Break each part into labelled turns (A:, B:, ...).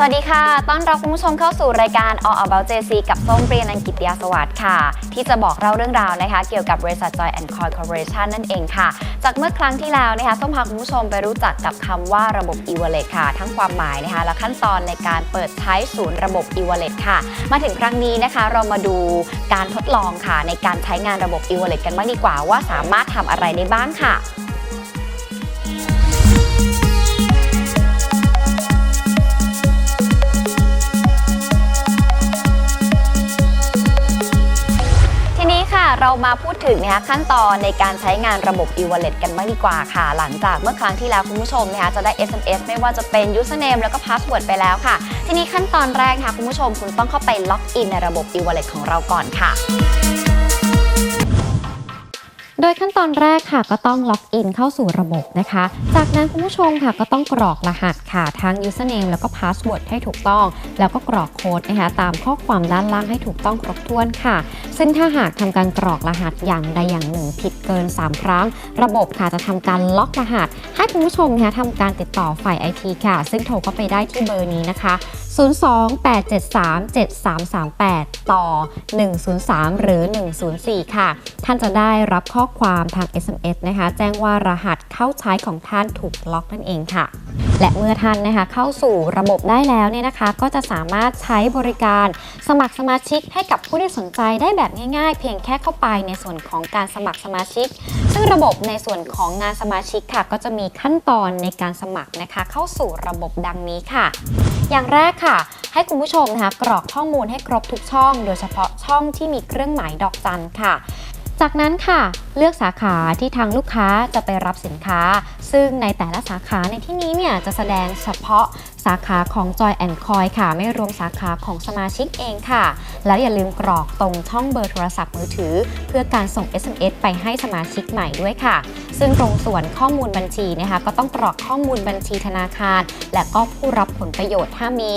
A: สวัสดีค่ะ ต้อนรับคุณผู้ชมเข้าสู่รายการ All About JC กับส้มเปรียนันกิตยาสวัสดิ์ค่ะ ที่จะบอกเล่าเรื่องราวนะคะ เกี่ยวกับบริษัท Joy and Coy Corporation นั่นเองค่ะ จากเมื่อครั้งที่แล้วนะคะ ส้มพาคุณผู้ชมไปรู้จักกับคำว่าระบบ e-wallet ค่ะ ทั้งความหมายนะคะ และขั้นตอนในการเปิดใช้ศูนย์ระบบ e-wallet ค่ะ มาถึงครั้งนี้นะคะ เรามาดูการทดลองค่ะ ในการใช้งานระบบ e-wallet กันบ้างดีกว่าว่าสามารถทำอะไรได้บ้างค่ะ เรามาพูดถึงนะคะขั้นตอนในการใช้งานระบบ e-wallet กันบ้างดีกว่าค่ะ หลังจากเมื่อครั้งที่แล้วคุณผู้ชมนะคะจะได้ SMS ไม่ว่าจะเป็น username แล้วก็ password ไปแล้วค่ะ ทีนี้ขั้นตอนแรกค่ะคุณผู้ชมคุณต้องเข้าไปล็อกอินในระบบ e-wallet ของเราก่อนค่ะ
B: โดยขั้นตอนแรกค่ะก็ต้องล็อกอินเข้าสู่ระบบนะคะ จากนั้นคุณผู้ชมค่ะก็ต้องกรอกรหัสค่ะทั้ง username แล้วก็ password ให้ถูกต้อง แล้วก็กรอกโค้ดนะคะตามข้อความด้านล่างให้ถูกต้องครบถ้วนค่ะ ซึ่งถ้าหากทำการกรอกรหัสอย่างใดอย่างหนึ่งผิดเกิน 3 ครั้ง ระบบค่ะจะทำการล็อกรหัส ให้คุณผู้ชมนะคะทำการติดต่อฝ่าย IT ค่ะ ซึ่งโทรเข้าไปได้ที่เบอร์นี้นะคะ 028737338 ต่อ 103 หรือ 104 ค่ะ ท่านจะได้รับข้อความทาง SMS นะคะ แจ้งว่ารหัสเข้าใช้ของท่านถูกล็อกนั่นเองค่ะ และเมื่อท่านนะคะเข้าสู่ระบบได้แล้วเนี่ยนะคะ ก็จะสามารถใช้บริการสมัครสมาชิกให้กับผู้ที่สนใจได้แบบง่ายๆ เพียงแค่เข้าไปในส่วนของการสมัครสมาชิก ซึ่งระบบในส่วนของงานสมาชิกค่ะ ก็จะมีขั้นตอนในการสมัครนะคะ เข้าสู่ระบบดังนี้ค่ะ อย่างแรกค่ะ ให้คุณผู้ชมนะคะกรอกข้อมูลให้ครบทุกช่อง โดยเฉพาะช่องที่มีเครื่องหมายดอกจันค่ะ จากนั้นค่ะ เลือกสาขาที่ทางลูกค้าจะไปรับสินค้า ซึ่งในแต่ละสาขาในที่นี้เนี่ยจะแสดงเฉพาะสาขาของ Joy and Coy ค่ะ ไม่รวมสาขาของสมาชิกเองค่ะ แล้วอย่าลืมกรอกตรงช่องเบอร์โทรศัพท์มือถือ เพื่อการส่ง SMS ไปให้สมาชิกใหม่ด้วยค่ะ ซึ่งตรงส่วนข้อมูลบัญชีนะคะก็ต้องกรอกข้อมูลบัญชีธนาคาร และก็ผู้รับผลประโยชน์ถ้ามี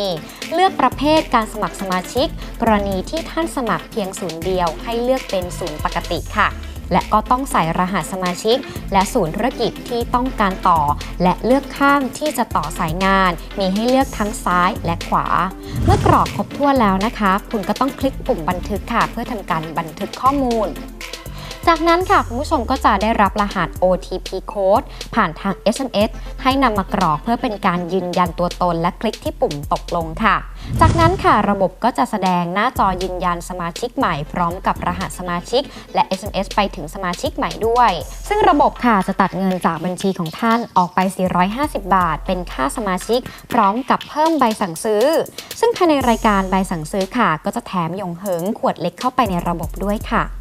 B: เลือกประเภทการสมัครสมาชิก กรณีที่ท่านสมัครเพียงศูนย์เดียว ให้เลือกเป็นศูนย์ปกติค่ะ และก็ต้องใส่รหัสสมาชิก และศูนย์ธุรกิจที่ต้องการต่อ และเลือกข้างที่จะต่อสายงาน มีให้เลือกทั้งซ้ายและขวา เมื่อกรอกครบถ้วนแล้วนะคะ คุณก็ต้องคลิกปุ่มบันทึกค่ะ เพื่อทำการบันทึกข้อมูล จากนั้นค่ะคุณผู้ชมก็จะได้รับรหัส OTP code ผ่านทาง SMS ให้นำมากรอกเพื่อเป็นการยืนยันตัวตนและคลิกที่ปุ่มตกลงค่ะ จากนั้นค่ะระบบก็จะแสดงหน้าจอยืนยันสมาชิกใหม่พร้อมกับรหัสสมาชิก และ SMS ไปถึงสมาชิกใหม่ด้วย ซึ่งระบบค่ะจะตัดเงินจากบัญชีของท่านออกไป 450 บาท เป็นค่าสมาชิก พร้อมกับเพิ่มใบสั่งซื้อ ซึ่งภายในรายการใบสั่งซื้อค่ะ ก็จะแถมยงเหิงขวดเล็กเข้าไปในระบบด้วยค่ะ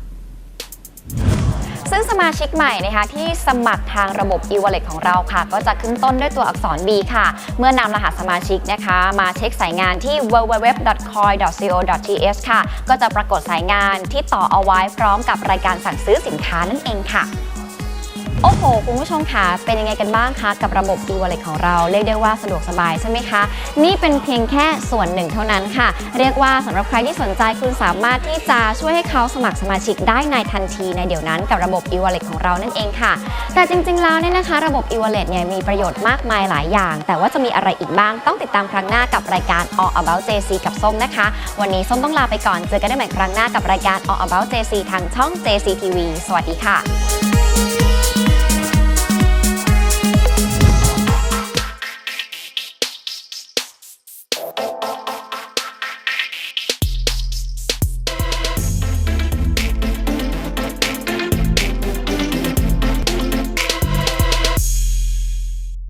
A: ซึ่งสมาชิกใหม่นะคะที่สมัครทางระบบ e-wallet ของเราค่ะ ก็จะขึ้นต้นด้วยตัวอักษร B ค่ะ เมื่อนำรหัสสมาชิกนะคะ มาเช็คสายงานที่ www.coin.co.th ค่ะ ก็จะปรากฏสายงานที่ต่อเอาไว้พร้อมกับรายการสั่งซื้อสินค้านั่นเองค่ะ โอ้โห คุณผู้ชมคะเป็นยังไงกันบ้างคะ กับระบบ e-wallet ของเรา เรียกได้ว่าสะดวกสบายใช่ไหมคะ นี่เป็นเพียงแค่ส่วนหนึ่งเท่านั้นค่ะ เรียกว่าสำหรับใครที่สนใจคุณสามารถที่จะช่วยให้เขาสมัครสมาชิกได้ในทันทีในเดี๋ยวนั้นกับระบบ e-wallet ของเรานั่นเองค่ะ แต่จริง ๆ แล้วเนี่ยนะคะ ระบบ e-wallet เนี่ยมีประโยชน์มากมายหลายอย่าง แต่ว่าจะมีอะไรอีกบ้างต้องติดตามครั้งหน้ากับรายการ All About JC กับส้มนะคะ วันนี้ส้มต้องลาไปก่อนเจอกันได้ใหม่ครั้งหน้ากับรายการ All About JC ทางช่อง JC TV สวัสดีค่ะ